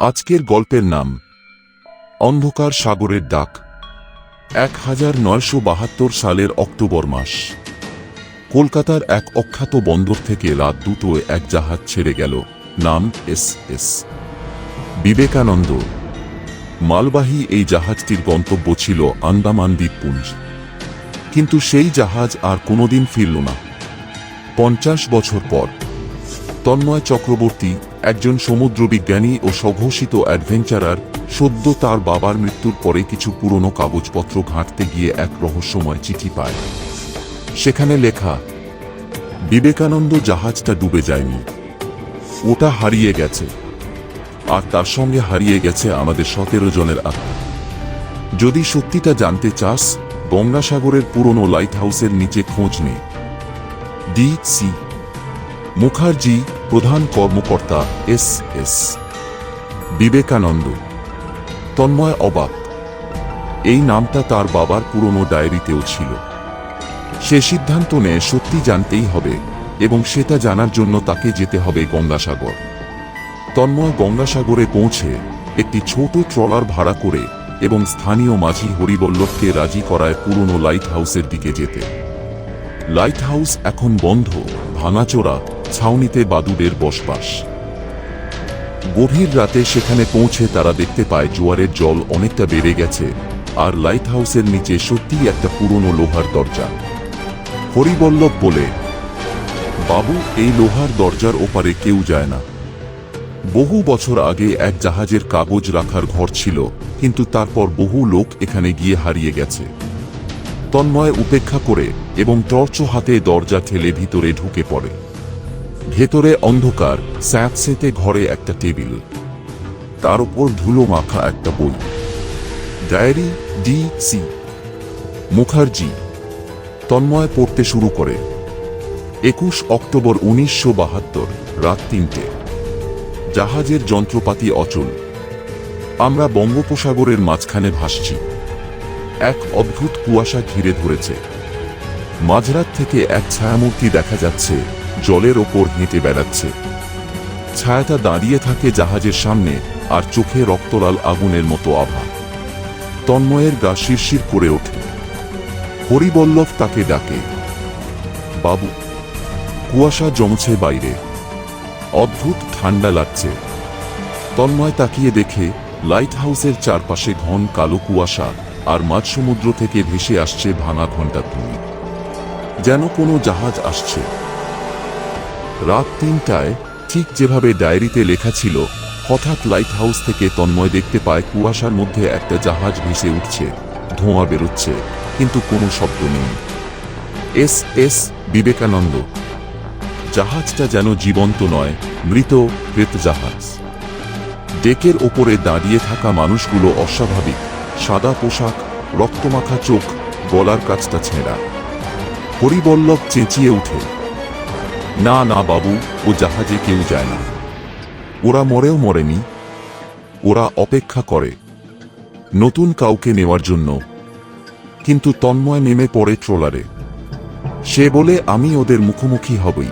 আজকের গল্পের নাম, অন্ধকার সাগরের ডাক, এক হাজার নয়শো বাহাত্তর সালের অক্টোবর মাস। কলকাতার এক অখ্যাত বন্দর থেকে রাত দুটোয় এক জাহাজ ছেড়ে গেল, নাম এস এস। বিবেকানন্দ, মালবাহী এই জাহাজটির গন্তব্য ছিল আন্দামান দ্বীপপুঞ্জ। কিন্তু সেই জাহাজ আর কোনোদিন ফিরল না। পঞ্চাশ বছর পর তন্ময় চক্রবর্তী একজন সমুদ্রবিজ্ঞানী ও স্বঘোষিত অ্যাডভেঞ্চারার সদ্য তার বাবার মৃত্যুর পরে কিছু পুরনো কাগজপত্র ঘাঁটতে গিয়ে এক রহস্যময় চিঠি পায়। সেখানে লেখা, বিবেকানন্দ জাহাজটা ডুবে যায়নি। ওটা হারিয়ে গেছে। আর তার সঙ্গে হারিয়ে গেছে আমাদের সতেরো জনের আত্মা। যদি সত্যিটা জানতে চাস, গঙ্গাসাগরের পুরনো লাইট হাউসের নিচে খোঁজ নে। ডি সি মুখার্জি প্রধান কর্মকর্তা এস এস। বিবেকানন্দ। তন্ময় অবাক। এই নামটা তার বাবার পুরনো ডায়েরিতেও ছিল। সে সিদ্ধান্ত নেয় সত্যি জানতেই হবে এবং সেটা জানার জন্য তাকে যেতে হবে গঙ্গাসাগর। তন্ময় গঙ্গাসাগরে পৌঁছে একটি ছোট ট্রলার ভাড়া করে এবং স্থানীয় মাঝি হরিবল্লভকে রাজি করায় পুরনো লাইট হাউসের দিকে যেতে। লাইট হাউস এখন বন্ধ, ভাঙাচোরা ছাউনিতে বাদুদের বসবাস। গভীর রাতে সেখানে পৌঁছে তারা দেখতে পায় জোয়ারের জল অনেকটা বেড়ে গেছে আর লাইট হাউসের নিচে সত্যিই একটা পুরনো লোহার দরজা। হরিবল্লভ বলে, বাবু, এই লোহার দরজার ওপারে কেউ যায় না। বহু বছর আগে এক জাহাজের কাগজ রাখার ঘর ছিল, কিন্তু তারপর বহু লোক এখানে গিয়ে হারিয়ে গেছে। তন্ময় উপেক্ষা করে এবং টর্চ হাতে দরজা ঠেলে ভিতরে ঢুকে পড়ে। ভেতরে অন্ধকার স্যাঁতসেতে ঘরে একটা টেবিল। তার উপর ধুলো মাখা একটা বই। Diary D C. Mukherjee. Tanmoy পড়তে শুরু করে। একুশ অক্টোবর উনিশশো বাহাত্তর, রাত তিনটে। জাহাজের যন্ত্রপাতি অচল। আমরা বঙ্গোপসাগরের মাঝখানে ভাসছি। এক অদ্ভুত কুয়াশা ঘিরে ধরেছে। মাঝরাত থেকে এক ছায়ামূর্তি দেখা যাচ্ছে জলের ওপর হেঁটে বেড়াচ্ছে। ছায়াটা দাঁড়িয়ে থাকে জাহাজের সামনে আর চোখে রক্তলাল আগুনের মতো আভা। তন্ময়ের গা শিরশির করে ওঠে। হরিবল্লভ তাকে ডাকে, বাবু, কুয়াশা জমছে বাইরে। অদ্ভুত ঠান্ডা লাগছে। তন্ময় তাকিয়ে দেখে লাইট হাউসের চারপাশে ঘন কালো কুয়াশা আর মাঝ সমুদ্র থেকে ভেসে আসছে ভাঙা ঘণ্টা তুমি যেন কোনো জাহাজ আসছে। রাত তিনটায় ঠিক যেভাবে ডায়েরিতে লেখা ছিল, হঠাৎ লাইট হাউস থেকে তন্ময় দেখতে পায় কুয়াশার মধ্যে একটা জাহাজ ভেসে উঠছে, ধোঁয়া বেরোচ্ছে, কিন্তু কোনো শব্দ নেই। S S Vivekananda. জাহাজটা যেন জীবন্ত নয়, মৃত প্রেত জাহাজ ডেকের ওপরে দাঁড়িয়ে থাকা মানুষগুলো অস্বাভাবিক, সাদা পোশাক, রক্তমাখা চোখ, গলার কাছটা ছেঁড়া। হরিবল্লভ চেঁচিয়ে উঠে না না, বাবু, ও জাহাজে কেউ যায় না। ওরা মরেও মরেনি, ওরা অপেক্ষা করে, নতুন কাউকে নেওয়ার জন্য। কিন্তু তন্ময় নেমে পড়ে ট্রলারে। সে বলে, আমি ওদের মুখোমুখি হবই।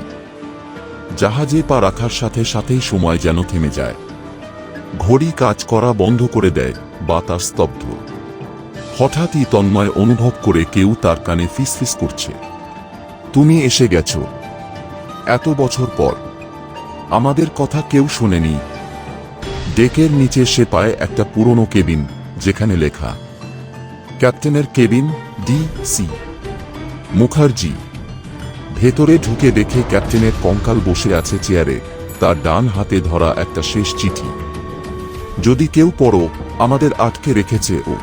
জাহাজে পা রাখার সাথে সাথেই সময় যেন থেমে যায়। ঘড়ি কাজ করা বন্ধ করে দেয়, বাতাস স্তব্ধ। হঠাৎই তন্ময় অনুভব করে কেউ তার কানে ফিসফিস করছে। তুমি এসে গেছো এত বছর পর। আমাদের কথা কেউ শোনেনি। ডেকের নিচে সে পায় একটা পুরনো কেবিন, যেখানে লেখা, ক্যাপ্টেনের কেবিন ডি সি। মুখার্জি, ভেতরে ঢুকে দেখে ক্যাপ্টেনের কঙ্কাল বসে আছে চেয়ারে, তার ডান হাতে ধরা একটা শেষ চিঠি। যদি কেউ পড়ো, আমাদের আটকে রেখেছে ও।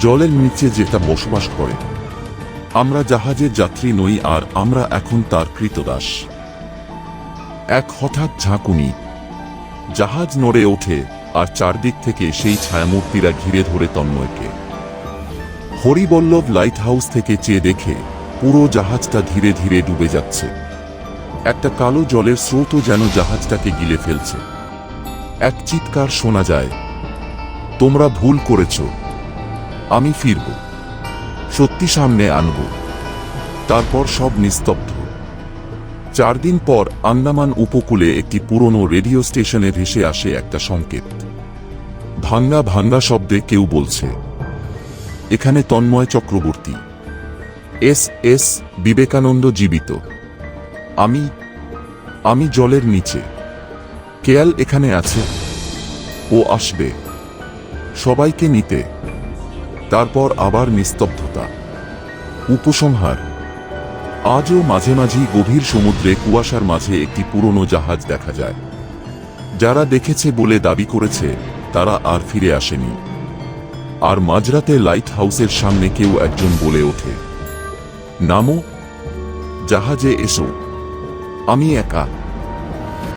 জলের নিচে যেটা বসবাস করে। আমরা জাহাজের যাত্রী নই আর আমরা এখন তার কৃতদাস। এক হঠাৎ ঝাঁকুনি। জাহাজ নড়ে ওঠে আর চারদিক থেকে সেই ছায়ামূর্তিরা ঘিরে ধরে তন্ময়কে। হরিবল্লভ লাইট হাউস থেকে চেয়ে দেখে পুরো জাহাজটা ধীরে ধীরে ডুবে যাচ্ছে। একটা কালো জলের স্রোতও যেন জাহাজটাকে গিলে ফেলছে। এক চিৎকার শোনা যায়, তোমরা ভুল করেছ, আমি ফিরব। সত্যি সামনে আনব। তারপর সব নিস্তব্ধ। চার দিন পর আন্দামান উপকূলে একটি পুরনো রেডিও স্টেশনে ভেসে আসে একটা সংকেত। ভাঙ্গা ভাঙ্গা শব্দে কেউ বলছে, এখানে তন্ময় চক্রবর্তী। এস এস বিবেকানন্দ জীবিত। আমি আমি জলের নিচে। কেয়াল এখানে আছে। ও আসবে। সবাইকে নিতে। তারপর আবার নিস্তব্ধতা। উপসংহার। আজও মাঝে মাঝেই গভীর সমুদ্রে কুয়াশার মাঝে একটি পুরনো জাহাজ দেখা যায়। যারা দেখেছে বলে দাবি করেছে, তারা আর ফিরে আসেনি। আর মাঝরাতে লাইট হাউসের সামনে কেউ একজন বলে ওঠে, নামো, জাহাজে এসো। আমি একা।